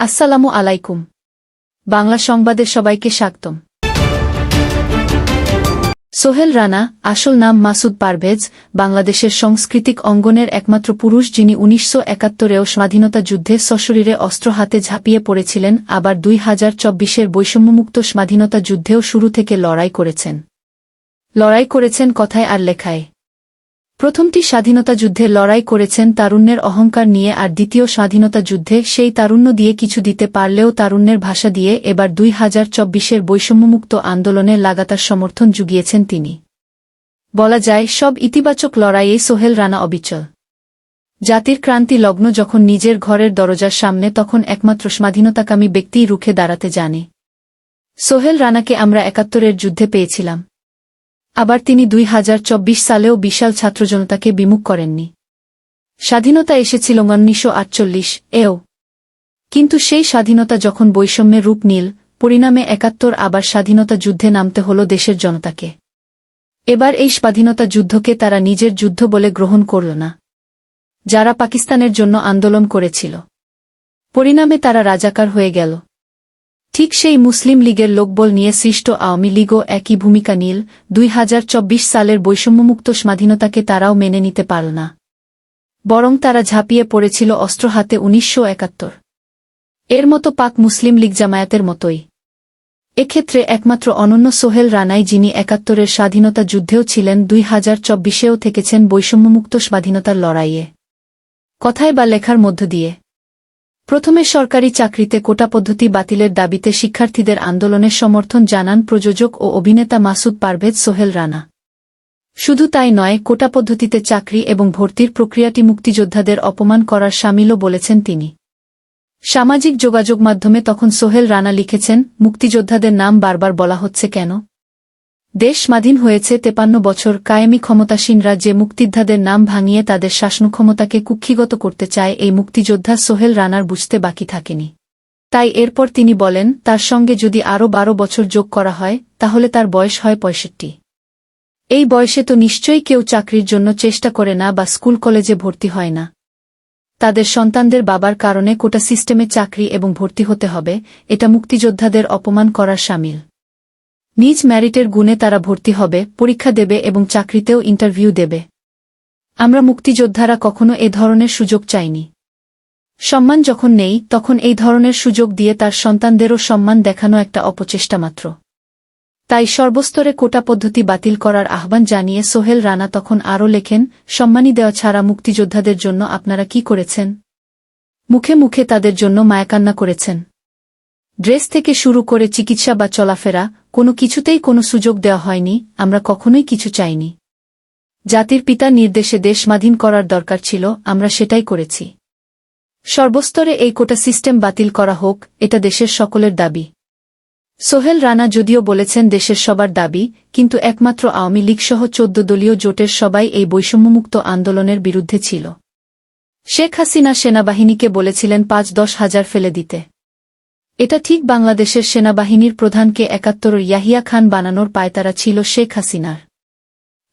আসসালামু আলাইকুম। বাংলা সংবাদে সবাইকে স্বাগতম। সোহেল রানা, আসল নাম মাসুদ পারভেজ, বাংলাদেশের সাংস্কৃতিক অঙ্গনের একমাত্র পুরুষ যিনি উনিশশো একাত্তরেও স্বাধীনতা যুদ্ধে সশরীরে অস্ত্র হাতে ঝাঁপিয়ে পড়েছিলেন, আবার দুই হাজার চব্বিশের বৈষম্যমুক্ত স্বাধীনতা যুদ্ধেও শুরু থেকে লড়াই করেছেন। লড়াই করেছেন কথায় আর লেখায়। প্রথমটি স্বাধীনতা যুদ্ধে লড়াই করেছেন তারুণ্যের অহংকার নিয়ে আর দ্বিতীয় স্বাধীনতা যুদ্ধে সেই তারুণ্য দিয়ে কিছু দিতে পারলেও তারুণ্যের ভাষা দিয়ে এবার দুই হাজার চব্বিশের বৈষম্যমুক্ত আন্দোলনে লাগাতার সমর্থন জুগিয়েছেন তিনি। বলা যায়, সব ইতিবাচক লড়াইয়ে সোহেল রানা অবিচল। জাতির ক্রান্তি লগ্ন যখন নিজের ঘরের দরজার সামনে, তখন একমাত্র স্বাধীনতাকামী ব্যক্তিই রুখে দাঁড়াতে জানে। সোহেল রানাকে আমরা একাত্তরের যুদ্ধে পেয়েছিলাম। আবার তিনি দুই হাজার চব্বিশ সালেও বিশাল ছাত্রজনতাকে বিমুখ করেননি। স্বাধীনতা এসেছিল উনিশশো আটচল্লিশ, এও। কিন্তু সেই স্বাধীনতা যখন বৈষম্যের রূপ নীল, পরিণামে একাত্তর, আবার স্বাধীনতা যুদ্ধে নামতে হল দেশের জনতাকে। এবার এই স্বাধীনতা যুদ্ধকে তারা নিজের যুদ্ধ বলে গ্রহণ করল না। যারা পাকিস্তানের জন্য আন্দোলন করেছিল। পরিণামে তারা রাজাকার হয়ে গেল। ঠিক সেই মুসলিম লীগের লোকবল নিয়ে সৃষ্ট আওয়ামী লীগও একই ভূমিকা নীল। দুই হাজার চব্বিশ সালের বৈষম্যমুক্ত স্বাধীনতাকে তারাও মেনে নিতে পারল না। বরং তারা ঝাঁপিয়ে পড়েছিল অস্ত্র হাতে উনিশশো একাত্তর। এর মতো পাক মুসলিম লীগ জামায়াতের মতোই। এক্ষেত্রে একমাত্র অনন্য সোহেল রানাই যিনি একাত্তরের স্বাধীনতা যুদ্ধেও ছিলেন, দুই হাজার চব্বিশেও থেকেছেন বৈষম্যমুক্ত স্বাধীনতার লড়াইয়ে। কথায় বা লেখার মধ্য দিয়ে। প্রথমে সরকারি চাকরিতে কোটা পদ্ধতি বাতিলের দাবিতে শিক্ষার্থীদের আন্দোলনের সমর্থন জানান প্রযোজক ও অভিনেতা মাসুদ পারভেজ সোহেল রানা। শুধু তাই নয়, কোটা পদ্ধতিতে চাকরি এবং ভর্তির প্রক্রিয়াটি মুক্তিযোদ্ধাদের অপমান করার সামিলও বলেছেন তিনি। সামাজিক যোগাযোগ মাধ্যমে তখন সোহেল রানা লিখেছেন, মুক্তিযোদ্ধাদের নাম বারবার বলা হচ্ছে কেন? দেশ স্বাধীন হয়েছে তেপান্ন বছর কায়েমি ক্ষমতাসীনরা যে মুক্তিযোদ্ধাদের নাম ভাঙিয়ে তাদের শাসনক্ষমতাকে কুক্ষিগত করতে চায় এই মুক্তিযোদ্ধা সোহেল রানার বুঝতে বাকি থাকেনি। তাই এরপর তিনি বলেন, তার সঙ্গে যদি আরও বারো বছর যোগ করা হয়, তাহলে তার বয়স হয় পঁয়ষট্টি। এই বয়সে তো নিশ্চয়ই কেউ চাকরির জন্য চেষ্টা করে না বা স্কুল কলেজে ভর্তি হয় না। তাদের সন্তানদের বাবার কারণে কোটা সিস্টেমে চাকরি এবং ভর্তি হতে হবে, এটা মুক্তিযোদ্ধাদের অপমান করার সামিল। নিজ ম্যারিটের গুণে তারা ভর্তি হবে, পরীক্ষা দেবে এবং চাকরিতেও ইন্টারভিউ দেবে। আমরা মুক্তিযোদ্ধারা কখনো এ ধরনের সুযোগ চাইনি। সম্মান যখন নেই, তখন এই ধরনের সুযোগ দিয়ে তার সন্তানদেরও সম্মান দেখানো একটা অপচেষ্টা মাত্র। তাই সর্বস্তরে কোটা পদ্ধতি বাতিল করার আহ্বান জানিয়ে সোহেল রানা তখন আরও লেখেন সম্মানী দেওয়া ছাড়া মুক্তিযোদ্ধাদের জন্য আপনারা কি করেছেন? মুখে মুখে তাদের জন্য মায়াকান্না করেছেন। ড্রেস থেকে শুরু করে চিকিৎসা বা চলাফেরা, কোনো কিছুতেই কোনো সুযোগ দেওয়া হয়নি, আমরা কখনোই কিছু চাইনি। জাতির পিতা নির্দেশে দেশ করার দরকার ছিল, আমরা সেটাই করেছি। সর্বস্তরে এই কোটা সিস্টেম বাতিল করা হোক, এটা দেশের সকলের দাবি। সোহেল রানা যদিও বলেছেন দেশের সবার দাবি, কিন্তু একমাত্র আওয়ামী লীগসহ চোদ্দ দলীয় জোটের সবাই এই বৈষম্যমুক্ত আন্দোলনের বিরুদ্ধে ছিল। শেখ হাসিনা সেনাবাহিনীকে বলেছিলেন পাঁচ দশ হাজার ফেলে দিতে। এটা ঠিক বাংলাদেশের সেনাবাহিনীর প্রধানকে একাত্তর ইয়াহিয়া খান বানানোর পায়তারা ছিল শেখ হাসিনার।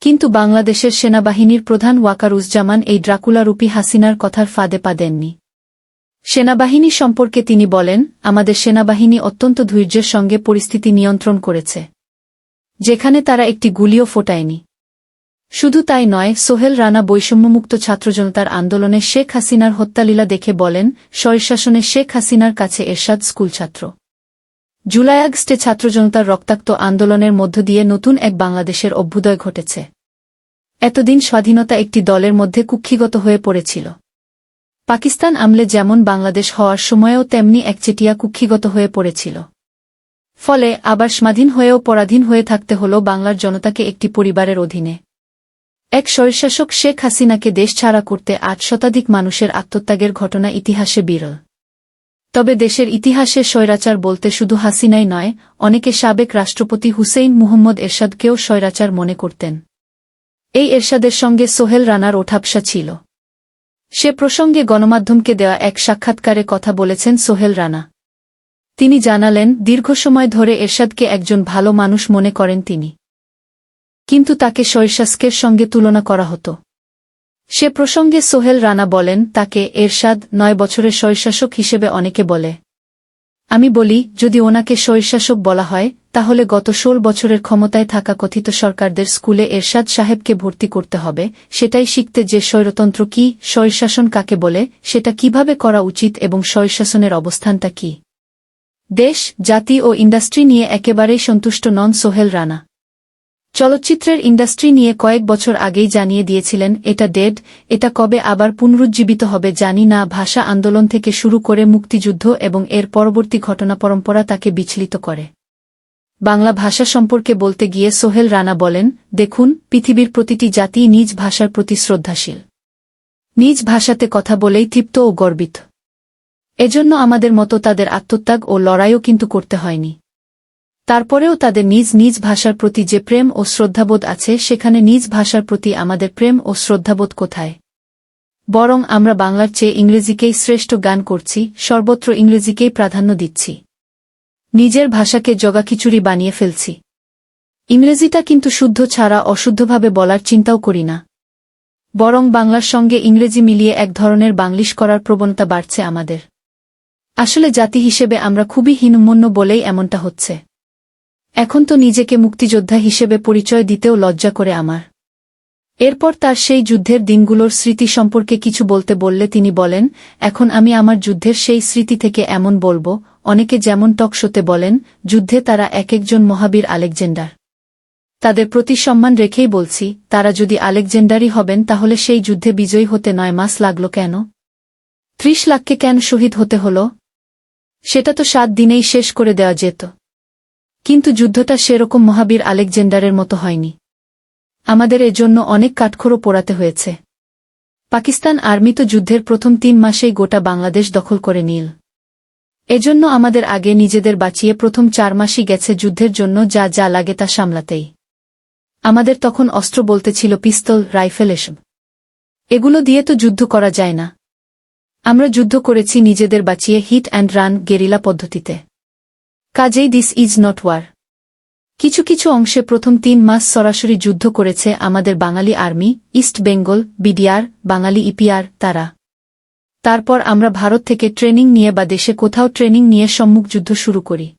কিন্তু বাংলাদেশের সেনাবাহিনীর প্রধান ওয়াকারুজ্জামান এই ড্রাকুলারূপী হাসিনার কথার ফাঁদে পা দেননি। সেনাবাহিনী সম্পর্কে তিনি বলেন, আমাদের সেনাবাহিনী অত্যন্ত ধৈর্যের সঙ্গে পরিস্থিতি নিয়ন্ত্রণ করেছে, যেখানে তারা একটি গুলিও ফোটায়নি। শুধু তাই নয়, সোহেল রানা বৈষম্যমুক্ত ছাত্রজনতার আন্দোলনে শেখ হাসিনার হত্যালীলা দেখে বলেন, স্বৈরশাসনে শেখ হাসিনার কাছে এরশাদ স্কুল ছাত্র। জুলাই আগস্টে ছাত্রজনতার রক্তাক্ত আন্দোলনের মধ্য দিয়ে নতুন এক বাংলাদেশের অভ্যুদয় ঘটেছে। এতদিন স্বাধীনতা একটি দলের মধ্যে কুক্ষিগত হয়ে পড়েছিল। পাকিস্তান আমলে যেমন বাংলাদেশ হওয়ার সময়েও তেমনি একচেটিয়া কুক্ষিগত হয়ে পড়েছিল। ফলে আবার স্বাধীন হয়েও পরাধীন হয়ে থাকতে হল বাংলার জনতাকে একটি পরিবারের অধীনে। এক স্বৈরশাসক শেখ হাসিনাকে দেশ ছাড়া করতে আট শতাধিক মানুষের আত্মত্যাগের ঘটনা ইতিহাসে বিরল। তবে দেশের ইতিহাসে স্বৈরাচার বলতে শুধু হাসিনাই নয়, অনেকে সাবেক রাষ্ট্রপতি হুসেইন মুহম্মদ এরশাদকেও স্বৈরাচার মনে করতেন। এই এরশাদের সঙ্গে সোহেল রানার ওঠাপসা ছিল। সে প্রসঙ্গে গণমাধ্যমকে দেওয়া এক সাক্ষাৎকারে কথা বলেছেন সোহেল রানা। তিনি জানালেন, দীর্ঘ সময় ধরে এরশাদকে একজন ভালো মানুষ মনে করেন তিনি। কিন্তু তাকে শৈশাস্কের সঙ্গে তুলনা করা হতো। সে প্রসঙ্গে সোহেল রানা বলেন, তাকে এরশাদ নয় বছরের শৈশাসক হিসেবে অনেকে বলে। আমি বলি, যদি ওনাকে স্বৈরশাসক বলা হয়, তাহলে গত ষোল বছরের ক্ষমতায় থাকা কথিত সরকারদের স্কুলে এরশাদ সাহেবকে ভর্তি করতে হবে, সেটাই শিখতে যে স্বৈরতন্ত্র কি, স্বৈরশাসন কাকে বলে, সেটা কীভাবে করা উচিত এবং স্বৈরশাসনের অবস্থানটা কি। দেশ, জাতি ও ইন্ডাস্ট্রি নিয়ে একেবারেই সন্তুষ্ট নন সোহেল রানা। চলচ্চিত্রের ইন্ডাস্ট্রি নিয়ে কয়েক বছর আগেই জানিয়ে দিয়েছিলেন, এটা ডেড, এটা কবে আবার পুনরুজ্জীবিত হবে জানি না, ভাষা আন্দোলন থেকে শুরু করে মুক্তিযুদ্ধ এবং এর পরবর্তী ঘটনা পরম্পরা তাকে বিচলিত করে। বাংলা ভাষা সম্পর্কে বলতে গিয়ে সোহেল রানা বলেন, দেখুন, পৃথিবীর প্রতিটি জাতি নিজ ভাষার প্রতি শ্রদ্ধাশীল। নিজ ভাষাতে কথা বলেই তৃপ্ত ও গর্বিত। এজন্য আমাদের মতো তাদের আত্মত্যাগ ও লড়াইও কিন্তু করতে হয়নি। তারপরেও তাদের নিজ নিজ ভাষার প্রতি যে প্রেম ও শ্রদ্ধাবোধ আছে, সেখানে নিজ ভাষার প্রতি আমাদের প্রেম ও শ্রদ্ধাবোধ কোথায়? বরং আমরা বাংলার চেয়ে ইংরেজিকেই শ্রেষ্ঠ গান করছি, সর্বত্র ইংরেজিকেই প্রাধান্য দিচ্ছি। নিজের ভাষাকে জগাখিচুড়ি বানিয়ে ফেলছি। ইংরেজিটা কিন্তু শুদ্ধ ছাড়া অশুদ্ধভাবে বলার চিন্তাও করি না। বরং বাংলার সঙ্গে ইংরেজি মিলিয়ে এক ধরনের বাংলিশ করার প্রবণতা বাড়ছে আমাদের। আসলে জাতি হিসেবে আমরা খুবই হীনমন্য বলেই এমনটা হচ্ছে। এখন তো নিজেকে মুক্তিযোদ্ধা হিসেবে পরিচয় দিতেও লজ্জা করে আমার। এরপর তার সেই যুদ্ধের দিনগুলোর স্মৃতি সম্পর্কে কিছু বলতে বললে তিনি বলেন, এখন আমি আমার যুদ্ধের সেই স্মৃতি থেকে এমন বলব, অনেকে যেমন টকশোতে বলেন, যুদ্ধে তারা এক একজন মহাবীর আলেকজেন্ডার। তাদের প্রতি সম্মান রেখেই বলছি, তারা যদি আলেকজেন্ডারই হবেন তাহলে সেই যুদ্ধে বিজয়ী হতে নয় মাস লাগল কেন? ত্রিশ লাখকে কেন শহীদ হতে হল? সেটা তো সাত দিনেই শেষ করে দেওয়া যেত। কিন্তু যুদ্ধটা সেরকম মহাবীর আলেকজেন্ডারের মতো হয়নি। আমাদের এজন্য অনেক কাঠখোড়ো পোড়াতে হয়েছে। পাকিস্তান আর্মি তো যুদ্ধের প্রথম তিন মাসেই গোটা বাংলাদেশ দখল করে নিল। এজন্য আমাদের আগে নিজেদের বাঁচিয়ে প্রথম চার মাসই গেছে যুদ্ধের জন্য যা যা লাগে তা সামলাতেই। আমাদের তখন অস্ত্র বলতে ছিল পিস্তল, রাইফেল এসব। এগুলো দিয়ে তো যুদ্ধ করা যায় না। আমরা যুদ্ধ করেছি নিজেদের বাঁচিয়ে হিট অ্যান্ড রান গেরিলা পদ্ধতিতে। কাজেই দিস ইজ নট ওয়ার কিছু কিছু অংশে প্রথম তিন মাস সরাসরি যুদ্ধ করেছে আমাদের Bengali army east Bengal BDR Bengali EPR তারা। তারপর আমরা ভারত থেকে ট্রেনিং নিয়ে বা দেশে কোথাও ট্রেনিং নিয়ে সম্মুখ যুদ্ধ শুরু করি।